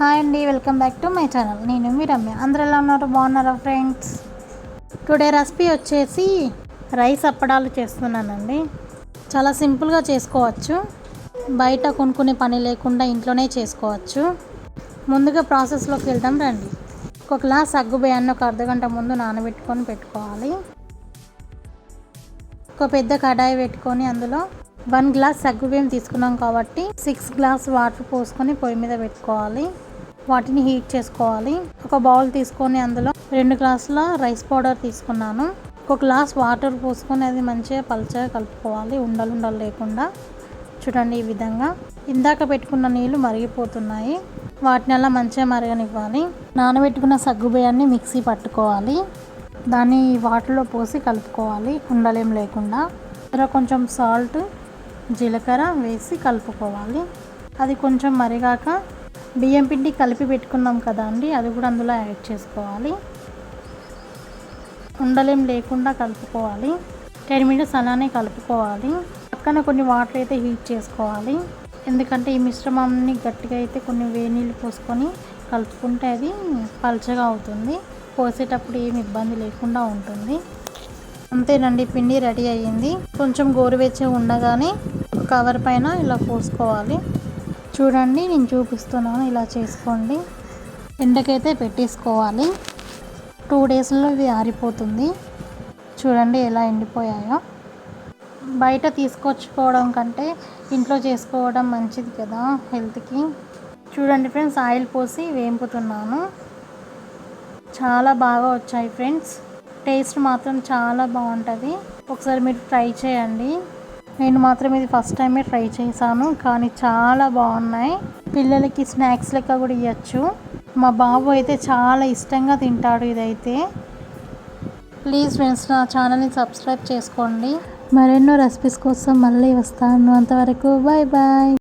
Hi అండి welcome back to my channel. నేను మీ రమ్య. అందరూ ఎలా ఉన్నారు? బాగున్నారా ఫ్రెండ్స్? టుడే రెసిపీ వచ్చేసి రైస్ అప్పడాలు చేస్తున్నానండి. చాలా సింపుల్గా చేసుకోవచ్చు. బయట కొనుక్కునే పని లేకుండా ఇంట్లోనే చేసుకోవచ్చు. ముందుగా ప్రాసెస్లోకి వెళ్దాం రండి. ఒక గ్లాస్ సగ్గు బియ్యాన్ని ఒక అర్ధగంట ముందు నానబెట్టుకొని పెట్టుకోవాలి. ఒక పెద్ద కడాయి పెట్టుకొని అందులో వన్ గ్లాస్ సగ్గు బియ్యం తీసుకున్నాం కాబట్టి సిక్స్ గ్లాస్ వాటర్ పోసుకొని పొయ్యి మీద పెట్టుకోవాలి. వాటిని హీట్ చేసుకోవాలి. ఒక బౌల్ తీసుకొని అందులో రెండు గ్లాసుల రైస్ పౌడర్ తీసుకున్నాను. ఒక గ్లాస్ వాటర్ పోసుకొని అది మంచిగా పల్చగా కలుపుకోవాలి. ఉండలు ఉండలు లేకుండా. చూడండి ఈ విధంగా. ఇందాక పెట్టుకున్న నీళ్ళు మరిగిపోతున్నాయి. వాటిని అలా మంచిగా మరగనివ్వాలి. నానబెట్టుకున్న సగ్గు బియ్యాన్ని మిక్సీ పట్టుకోవాలి. దాన్ని వాటర్లో పోసి కలుపుకోవాలి. ఉండలేం లేకుండా. ఇలా కొంచెం సాల్ట్ జీలకర్ర వేసి కలుపుకోవాలి. అది కొంచెం మరిగాక బియ్యం పిండి కలిపి పెట్టుకున్నాం కదా అండి అది కూడా అందులో యాడ్ చేసుకోవాలి. ఉండలేం లేకుండా కలుపుకోవాలి. టెన్ మినిట్స్ అలానే కలుపుకోవాలి. పక్కన కొన్ని వాటర్ అయితే హీట్ చేసుకోవాలి. ఎందుకంటే ఈ మిశ్రమాన్ని గట్టిగా అయితే కొన్ని వేడి నీళ్ళు పోసుకొని కలుపుకుంటే అది పల్చగా అవుతుంది. పోసేటప్పుడు ఏమి ఇబ్బంది లేకుండా ఉంటుంది. అంతేనండి పిండి రెడీ అయ్యింది. కొంచెం గోరువెచ్చి ఉండగానే కవర్ పైన ఇలా పోసుకోవాలి. చూడండి నేను చూపిస్తున్నాను. ఇలా చేసుకోండి. ఎండకైతే పెట్టేసుకోవాలి. టూ డేస్లో ఇది ఆరిపోతుంది. చూడండి ఎలా ఎండిపోయాయో. బయట తీసుకొచ్చుకోవడం కంటే ఇంట్లో చేసుకోవడం మంచిది కదా హెల్త్కి. చూడండి ఫ్రెండ్స్ ఆయిల్ పోసి వేంపుతున్నాను. చాలా బాగా వచ్చాయి ఫ్రెండ్స్. టేస్ట్ మాత్రం చాలా బాగుంటుంది. ఒకసారి మీరు ట్రై చేయండి. నేను మాత్రం ఇది ఫస్ట్ టైమే ట్రై చేశాను కానీ చాలా బాగున్నాయి. పిల్లలకి స్నాక్స్ లెక్క కూడా ఇవ్వచ్చు మా బాబు అయితే చాలా ఇష్టంగా తింటాడు ఇదైతే. ప్లీజ్ ఫ్రెండ్స్ నా ఛానల్ని సబ్స్క్రైబ్ చేసుకోండి. మరెన్నో రెసిపీస్ కోసం మళ్ళీ వస్తాను. అంతవరకు బాయ్ బాయ్